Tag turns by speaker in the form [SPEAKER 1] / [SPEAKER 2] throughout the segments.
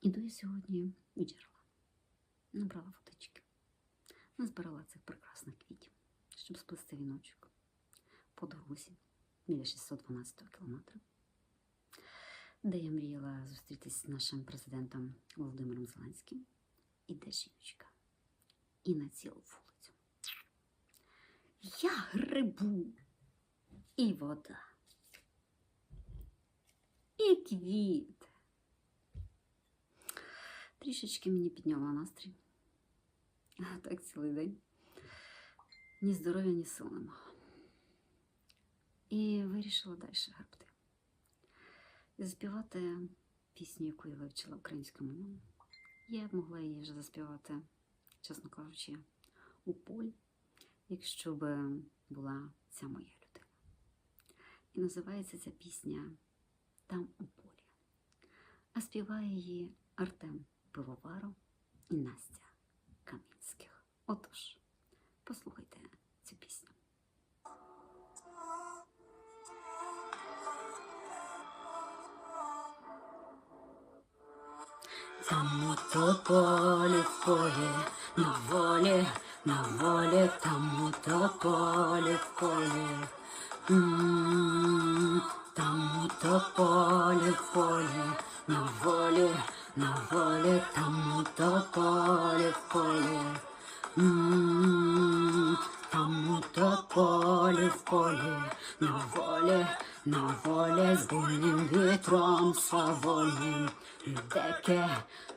[SPEAKER 1] Іду я сьогодні у джерела. Набрала водички. Назбирала цих прекрасних квітів, щоб сплести віночок по дорозі біля 612 кілометра, де я мріяла зустрітися з нашим президентом Володимиром Зеленським. Іде жіночка. І на цілу вулицю. Я грибу і вода, і квіти. Трішечки мені підняла настрій. А Так цілий день. Ні здоров'я, ні сил нема. І вирішила далі гребти. І заспівати пісню, яку я вивчила українською мовою. Я б могла її вже заспівати, чесно кажучи, у полі, якщо б була ця моя людина. І називається ця пісня Там у полі. А співає її Артем Пивоваров і Настя Камінських. Отож, послухайте цю пісню. Там в полі, на волі, на волі, там у тополі в полі. Там у тополі в полі, на волі, на волі, там у тополі в Там у тополі в полі, на волі, на волі, з буйним вітром свавольним. Деке,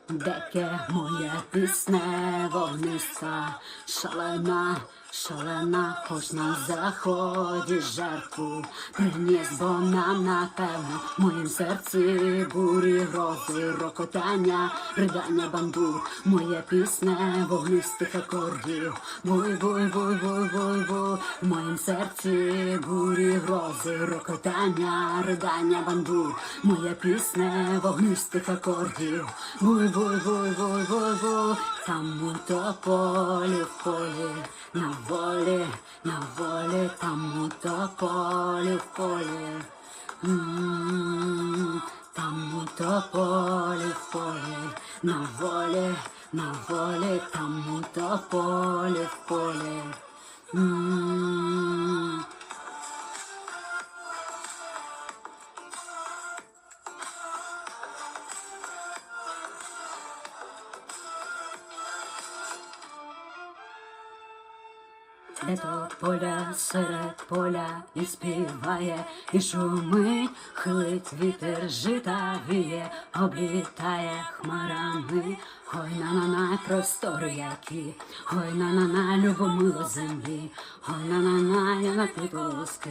[SPEAKER 1] деке моя пісне вогниста, шалена, шалена, хоч на заході жарку, приніс бо нам, напевно, в моїм серці бурі грози, рокотання, ридання бандур, моє пісне вогнистих акордів, буй, буй, буй, буй, буй, буй, в моїм серці бурі грози, рокотання, ридання бандур, моє пісне вогнистих акордів, буй, буй, буй, буй, буй, буй, там будто тополі в полі, на волі, на волі, там будто полі в полі. М, Там будто тополі в полі, на волі, на волі, там будто тополі в полі. М, Де то поля серед поля і співає, і шумить, хилить вітер жита віє, облітає хмарами, ой на на на простори які, ой на на на любомило землі, ой на на на я на підлоски,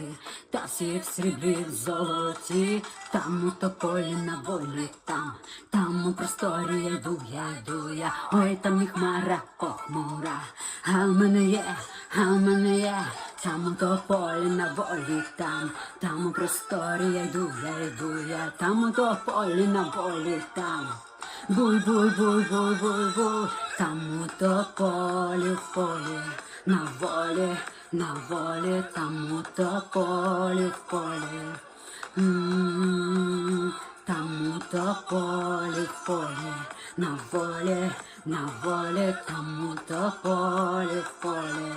[SPEAKER 1] та всі в сріблі в золоті, там у тополі на волі, там, там у просторі я йду, я йду я, ой там і хмара похмура, а в мене є, а мене є, там у тополі на волі, там, там у просторі я йду, я йду я, там у тополі на волі, там. Буй, буй, буй, буй, буй, буй, там у тополі в полі, на волі, на волі, там у тополі в полі. Там у тополі в полі, на волі, на волі, там у тополі в полі.